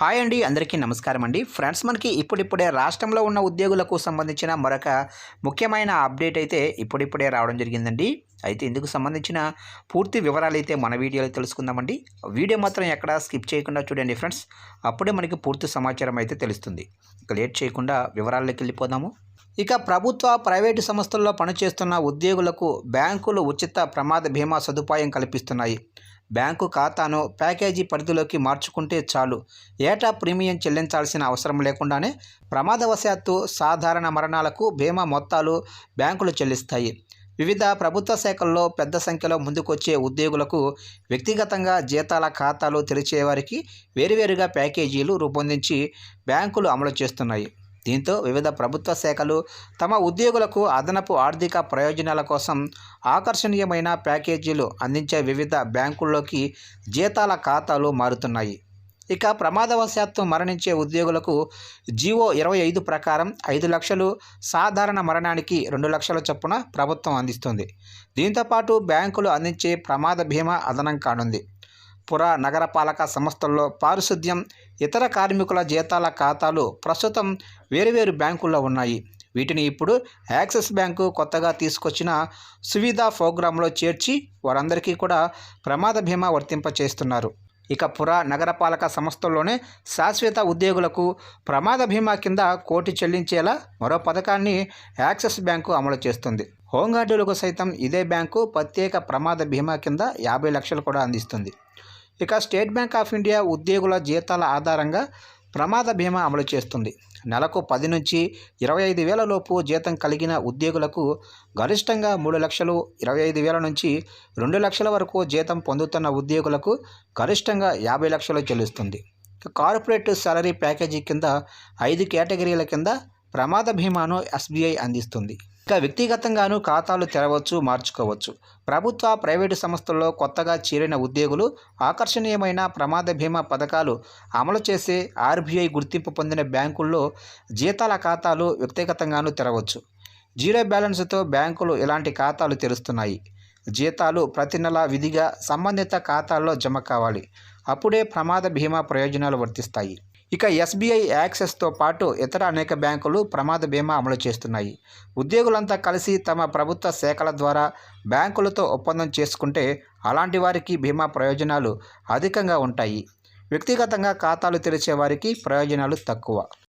Hi అండి అందరికీ నమస్కారం అండి. ఫ్రెండ్స్ మనకి ఇప్పుడిప్పుడే రాష్ట్రంలో ఉన్న ఉద్యోగులకు సంబంధించిన మరొక ముఖ్యమైన అప్డేట్ అయితే ఇప్పుడిప్పుడే రావడం జరిగిందండి. అయితే ఇందుకు సంబంధించిన పూర్తి వివరాలు అయితే మన వీడియోలో తెలుసుకుందామండి. వీడియో మాత్రం ఎక్కడ స్కిప్ చేయకుండా చూడండి ఫ్రెండ్స్. అప్పుడే మనకి పూర్తి సమాచారం అయితే తెలుస్తుంది. ఇక లేట్ చేయకుండా వివరాల్లోకి వెళ్ళిపోదాము. ఇక ప్రభుత్వ ప్రైవేటు సంస్థల్లో పనిచేస్తున్న ఉద్యోగులకు బ్యాంకులు ఉచిత ప్రమాద బీమా సదుపాయం కల్పిస్తున్నాయి. బ్యాంకు ఖాతాను ప్యాకేజీ పరిధిలోకి మార్చుకుంటే చాలు. ఏటా ప్రీమియం చెల్లించాల్సిన అవసరం లేకుండానే ప్రమాదవశాత్తు సాధారణ మరణాలకు బీమా మొత్తాలు బ్యాంకులు చెల్లిస్తాయి. వివిధ ప్రభుత్వ శాఖల్లో పెద్ద సంఖ్యలో ముందుకొచ్చే ఉద్యోగులకు వ్యక్తిగతంగా జీతాల ఖాతాలు తెరిచేవారికి వేరువేరుగా ప్యాకేజీలు రూపొందించి బ్యాంకులు అమలు చేస్తున్నాయి. దీంతో వివిధ ప్రభుత్వ శాఖలు తమ ఉద్యోగులకు అదనపు ఆర్థిక ప్రయోజనాల కోసం ఆకర్షణీయమైన ప్యాకేజీలు అందించే వివిధ బ్యాంకుల్లోకి జీతాల ఖాతాలు మారుతున్నాయి. ఇక ప్రమాదవశాత్తు మరణించే ఉద్యోగులకు జీవో ఇరవై ఐదు ప్రకారం ఐదు లక్షలు సాధారణ మరణానికి రెండు లక్షల చొప్పున ప్రభుత్వం అందిస్తుంది. దీంతోపాటు బ్యాంకులు అందించే ప్రమాద బీమా అదనం కానుంది. పుర నగరపాలక సంస్థల్లో పారిశుద్ధ్యం ఇతర కార్మికుల జీతాల ఖాతాలు ప్రస్తుతం వేరువేరు బ్యాంకుల్లో ఉన్నాయి. వీటిని ఇప్పుడు యాక్సిస్ బ్యాంకు కొత్తగా తీసుకొచ్చిన సువిధా ప్రోగ్రాంలో చేర్చి వారందరికీ కూడా ప్రమాద బీమా వర్తింపచేస్తున్నారు. ఇక పుర నగరపాలక సంస్థల్లోనే శాశ్వత ఉద్యోగులకు ప్రమాద బీమా కింద కోటి చెల్లించేలా మరో పథకాన్ని యాక్సిస్ బ్యాంకు అమలు చేస్తుంది. హోంగార్డులకు సైతం ఇదే బ్యాంకు ప్రత్యేక ప్రమాద బీమా కింద యాభై లక్షలు కూడా అందిస్తుంది. ఇక స్టేట్ బ్యాంక్ ఆఫ్ ఇండియా ఉద్యోగుల జీతాల ఆధారంగా ప్రమాద బీమా అమలు చేస్తుంది. నెలకు పది నుంచి ఇరవై ఐదు వేల లోపు జీతం కలిగిన ఉద్యోగులకు గరిష్టంగా మూడు లక్షలు ఇరవై ఐదు వేల నుంచి రెండు లక్షల వరకు జీతం పొందుతున్న ఉద్యోగులకు గరిష్టంగా యాభై లక్షలు చెల్లిస్తుంది. కార్పొరేట్ సాలరీ ప్యాకేజీ కింద ఐదు కేటగిరీల కింద ప్రమాద బీమాను ఎస్బీఐ అందిస్తుంది. ఇక వ్యక్తిగతంగాను ఖాతాలు తెరవచ్చు మార్చుకోవచ్చు. ప్రభుత్వ ప్రైవేటు సంస్థల్లో కొత్తగా చేరిన ఉద్యోగులు ఆకర్షణీయమైన ప్రమాద బీమా పథకాలు అమలు చేసే ఆర్బీఐ గుర్తింపు పొందిన బ్యాంకుల్లో జీతాల ఖాతాలు వ్యక్తిగతంగాను తెరవచ్చు. జీరో బ్యాలెన్స్తో బ్యాంకులు ఇలాంటి ఖాతాలు తెరుస్తున్నాయి. జీతాలు ప్రతి నెల విధిగా సంబంధిత ఖాతాల్లో జమ కావాలి. అప్పుడే ప్రమాద బీమా ప్రయోజనాలు వర్తిస్తాయి. ఇక ఎస్బీఐ యాక్సెస్తో పాటు ఇతర అనేక బ్యాంకులు ప్రమాద బీమా అమలు చేస్తున్నాయి. ఉద్యోగులంతా కలిసి తమ ప్రభుత్వ శాఖల ద్వారా బ్యాంకులతో ఒప్పందం చేసుకుంటే అలాంటి వారికి బీమా ప్రయోజనాలు అధికంగా ఉంటాయి. వ్యక్తిగతంగా ఖాతాలు తెరిచే వారికి ప్రయోజనాలు తక్కువ.